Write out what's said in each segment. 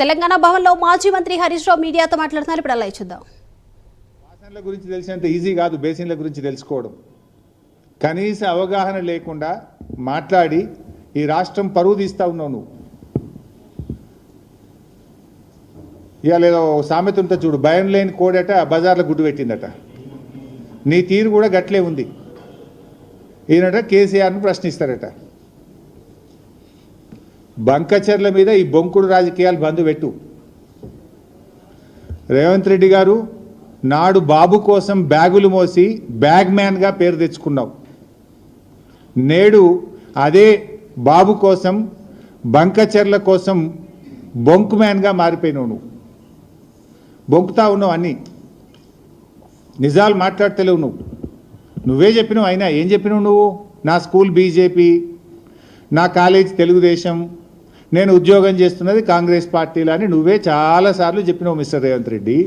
తెలంగాణ భవన్లో మాజీ మంత్రి హరీష్ రావు మీడియాతో మాట్లాడుతున్నారు. ఇప్పుడు అలా చూద్దాం వాసనల గురించి తెలిసినంత ఈజీ కాదు బేసిన్ల గురించి తెలుసుకోవడం. కనీస అవగాహన లేకుండా మాట్లాడి ఈ రాష్ట్రం పరువు తీస్తా ఉన్నావు నువ్వు. ఇవాళ ఏదో సామెత ఉంటుంది చూడు భయం లేని కోడట బజార్లో గుడ్డు పెట్టిందట. నీ తీరు కూడా గట్లే ఉంది. ఈయనట కేసీఆర్ను ప్రశ్నిస్తారట. బంకచర్ల మీద ఈ బొంకుడు రాజకీయాలు బంద్ పెట్టు. రేవంత్ రెడ్డి గారు నాడు బాబు కోసం బ్యాగులు మోసి బ్యాగ్ మ్యాన్గా పేరు తెచ్చుకున్నావు. నేడు అదే బాబు కోసం బంకచెర్ల కోసం బొంకు మ్యాన్గా మారిపోయినావు నువ్వు. బొంకుతా ఉన్నావు అన్నీ. నిజాలు మాట్లాడతలేవు నువ్వు. నువ్వే చెప్పినావు అయినా ఏం చెప్పినావు నువ్వు? నా స్కూల్ బీజేపీ నా కాలేజ్ తెలుగుదేశం నేను ఉద్యోగం చేస్తున్నది కాంగ్రెస్ పార్టీలో అని నువ్వే చాలాసార్లు చెప్పినావు మిస్టర్ రేవంత్ రెడ్డి.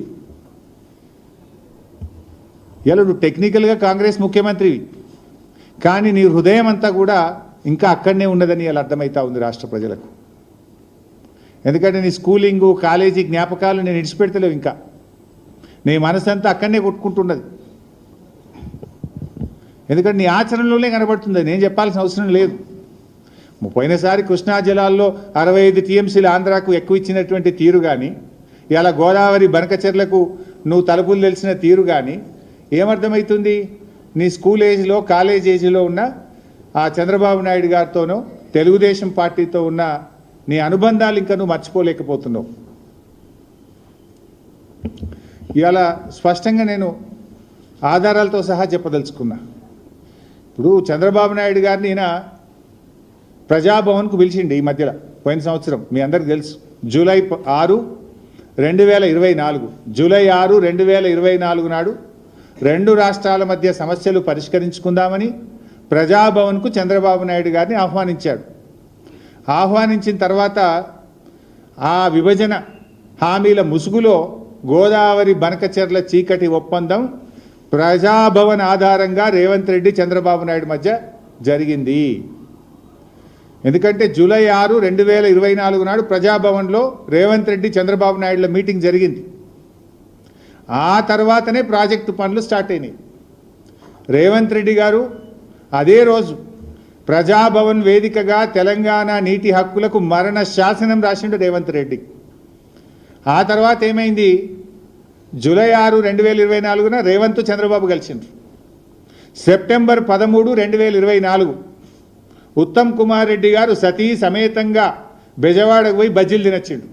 ఇలా నువ్వు టెక్నికల్గా కాంగ్రెస్ ముఖ్యమంత్రివి. కానీ నీ హృదయం అంతా కూడా ఇంకా అక్కడనే ఉన్నదని ఇలా అర్థమవుతా ఉంది రాష్ట్ర ప్రజలకు. ఎందుకంటే నీ స్కూలింగు కాలేజీ జ్ఞాపకాలు నేను ఇడిచిపెడతలేవు ఇంకా. నీ మనసంతా అక్కడనే కొట్టుకుంటున్నది. ఎందుకంటే నీ ఆచరణలోనే కనబడుతుంది. నేను చెప్పాల్సిన అవసరం లేదు. పోయినసారి కృష్ణా జలాల్లో అరవై ఐదు టీఎంసీలు ఆంధ్రాకు ఎక్కువ ఇచ్చినటువంటి తీరు కానీ ఇలా గోదావరి బనకచెర్లకు నువ్వు తలుపులు తెలిసిన తీరు కానీ ఏమర్థమవుతుంది నీ స్కూల్ ఏజ్లో కాలేజ్ ఏజ్లో ఉన్న ఆ చంద్రబాబు నాయుడు గారితోనో తెలుగుదేశం పార్టీతో ఉన్న నీ అనుబంధాలు ఇంకా నువ్వు మర్చిపోలేకపోతున్నావు. ఇవాళ స్పష్టంగా నేను ఆధారాలతో సహా చెప్పదలుచుకున్నా. ఇప్పుడు చంద్రబాబు నాయుడు గారిని ఈయన ప్రజాభవన్కు పిలిచిండి ఈ మధ్యలో పోయిన సంవత్సరం మీ అందరికి తెలుసు. జూలై ఆరు రెండు వేల ఇరవై నాలుగు జూలై ఆరు రెండు వేల ఇరవై నాలుగు నాడు రెండు రాష్ట్రాల మధ్య సమస్యలు పరిష్కరించుకుందామని ప్రజాభవన్కు చంద్రబాబు నాయుడు గారిని ఆహ్వానించాడు. ఆహ్వానించిన తర్వాత ఆ విభజన హామీల ముసుగులో గోదావరి బనకచెర్ల చీకటి ఒప్పందం ప్రజాభవన్ ఆధారంగా రేవంత్ రెడ్డి చంద్రబాబు నాయుడు మధ్య జరిగింది. ఎందుకంటే జూలై ఆరు రెండు వేల ఇరవై నాలుగు నాడు ప్రజాభవన్లో రేవంత్ రెడ్డి చంద్రబాబు నాయుడుల మీటింగ్ జరిగింది. ఆ తర్వాతనే ప్రాజెక్టు పనులు స్టార్ట్ అయినాయి. రేవంత్ రెడ్డి గారు అదే రోజు ప్రజాభవన్ వేదికగా తెలంగాణ నీటి హక్కులకు మరణ శాసనం రాసిండు రేవంత్ రెడ్డి. ఆ తర్వాత ఏమైంది? జూలై ఆరు రెండు వేల ఇరవై నాలుగున రేవంత్ చంద్రబాబు కలిసిండ్రు. సెప్టెంబర్ పదమూడు రెండు వేల ఇరవై నాలుగు ఉత్తమ్ కుమార్ రెడ్డి గారు సతీ సమేతంగా బెజవాడకు పోయి బజ్జీలు తినొచ్చిండు.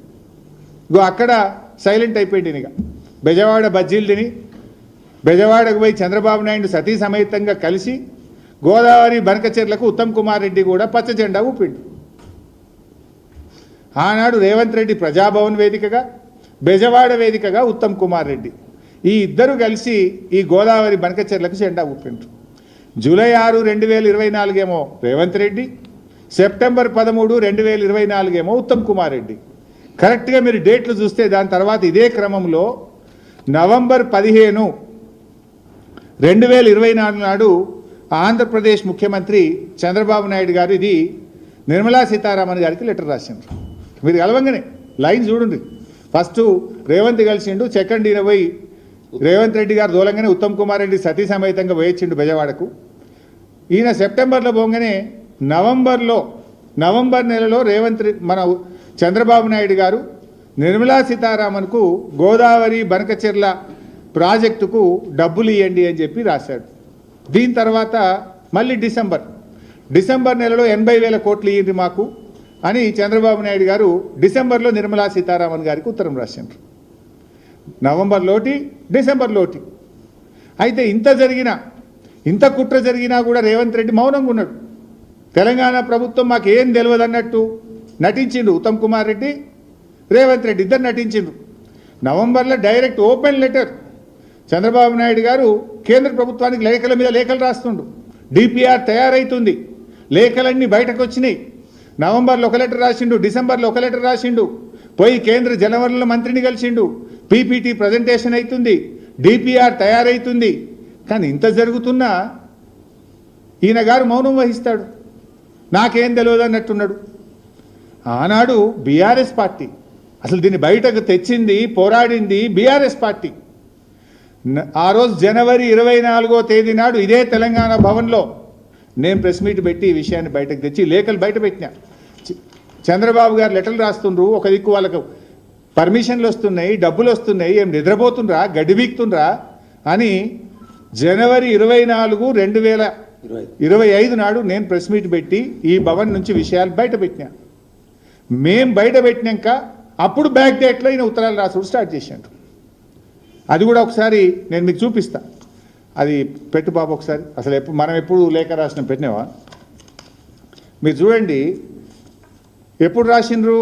ఇగో అక్కడ సైలెంట్ అయిపోయింది ఇక. బెజవాడ బజ్జీలు తిని బెజవాడకు పోయి చంద్రబాబు నాయుడు సతీ సమేతంగా కలిసి గోదావరి బనకచెర్లకు ఉత్తమ్ కుమార్ రెడ్డి కూడా పచ్చ జెండా ఊపిండు. ఆనాడు రేవంత్ రెడ్డి ప్రజాభవన్ వేదికగా బెజవాడ వేదికగా ఉత్తమ్ కుమార్ రెడ్డి. ఈ ఇద్దరు కలిసి ఈ గోదావరి బనకచెర్లకు జెండా ఊపిండ్రు. జూలై ఆరు రెండు వేల ఇరవై నాలుగేమో రేవంత్ రెడ్డి సెప్టెంబర్ పదమూడు రెండు వేల ఇరవై నాలుగేమో ఉత్తమ్ కుమార్ రెడ్డి. కరెక్ట్గా మీరు డేట్లు చూస్తే దాని తర్వాత ఇదే క్రమంలో నవంబర్ పదిహేను రెండు వేల ఇరవై నాలుగు నాడు ఆంధ్రప్రదేశ్ ముఖ్యమంత్రి చంద్రబాబు నాయుడు గారు ఇది నిర్మలా సీతారామన్ గారికి లెటర్ రాసిండ్రు. మీరు కలవంగానే లైన్ చూడండి. ఫస్ట్ రేవంత్ కలిసిండు సెకండ్ ఈయన పోయి రేవంత్ రెడ్డి గారు దూలంగానే ఉత్తమ్ కుమార్ రెడ్డి సతీ సమేతంగా వేయించిండు బెజవాడకు. ఈయన సెప్టెంబర్లో పోగానే నవంబర్లో నవంబర్ నెలలో రేవంత్ మన చంద్రబాబు నాయుడు గారు నిర్మలా సీతారామన్కు గోదావరి బనకచెర్ల ప్రాజెక్టుకు డబ్బులు ఇవ్వండి అని చెప్పి రాశాడు. దీని తర్వాత మళ్ళీ డిసెంబర్ డిసెంబర్ నెలలో ఎనభై వేల కోట్లు ఇవ్వండి మాకు అని చంద్రబాబు నాయుడు గారు డిసెంబర్లో నిర్మలా సీతారామన్ గారికి ఉత్తరం రాశారు నవంబర్లోటి డిసెంబర్లోటి అయితే ఇంత జరిగినా ఇంత కుట్ర జరిగినా కూడా రేవంత్ రెడ్డి మౌనంగా ఉన్నాడు. తెలంగాణ ప్రభుత్వం మాకు ఏం తెలియదు అన్నట్టు నటించిండు ఉత్తమ్ కుమార్ రెడ్డి రేవంత్ రెడ్డి ఇద్దరు నటించిండ్రు. నవంబర్లో direct open letter. Chandrababu Naidu గారు కేంద్ర ప్రభుత్వానికి లేఖల మీద లేఖలు రాస్తుండు. డిపిఆర్ తయారైతుంది. లేఖలన్నీ బయటకు వచ్చినాయి నవంబర్లో ఒక లెటర్ రాసిండు డిసెంబర్లో ఒక లెటర్ రాసిండు. పోయి కేంద్ర జలవనరుల మంత్రిని కలిసిండు. పీపీటీ ప్రజెంటేషన్ అవుతుంది డిపిఆర్ తయారైతుంది. కానీ ఇంత జరుగుతున్నా ఈయన గారు మౌనం వహిస్తాడు. నాకేం తెలియదు అన్నట్టున్నాడు. ఆనాడు బీఆర్ఎస్ పార్టీ అసలు దీన్ని బయటకు తెచ్చింది పోరాడింది బీఆర్ఎస్ పార్టీ. ఆ రోజు జనవరి ఇరవై నాలుగో తేదీ నాడు ఇదే తెలంగాణ భవన్లో నేను ప్రెస్ మీట్ పెట్టి ఈ విషయాన్ని బయటకు తెచ్చి లేఖలు బయట పెట్టినా. చంద్రబాబు గారు లెటర్లు రాస్తుండ్రు ఒక దిక్కు వాళ్ళకు పర్మిషన్లు వస్తున్నాయి డబ్బులు వస్తున్నాయి ఏం నిద్రపోతుండ్రా గడ్డి బీక్తుండ్రా అని జనవరి ఇరవై నాలుగు రెండు వేల ఇరవై ఐదు. నాడు నేను ప్రెస్ మీట్ పెట్టి ఈ భవన్ నుంచి విషయాలు బయట పెట్టినా. మేం బయట పెట్టినాక అప్పుడు బ్యాక్ డేట్లో ఈయన ఉత్తరాలు రాసుడు స్టార్ట్ చేశాడు అది కూడా ఒకసారి నేను మీకు చూపిస్తా. అది పెట్టు బాబు ఒకసారి. అసలు ఎప్పుడు మనం ఎప్పుడు లేఖ రాసిన పెట్టినావా? మీరు చూడండి. ఎప్పుడు రాసిండ్రు?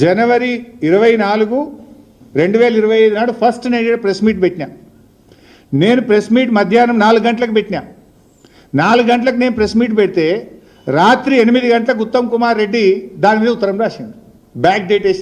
జనవరి ఇరవై నాలుగు రెండు వేల ఇరవై ఐదు నాడు ఫస్ట్ నేను ప్రెస్ మీట్ పెట్టినా. నేను ప్రెస్ మీట్ మధ్యాహ్నం నాలుగు గంటలకు పెట్టినా. నాలుగు గంటలకు నేను ప్రెస్ మీట్ పెడితే రాత్రి ఎనిమిది గంటలకు ఉత్తమ్ కుమార్ రెడ్డి దాని మీద ఉత్తరం రాసిండు. బ్యాక్ డేట్ వేసి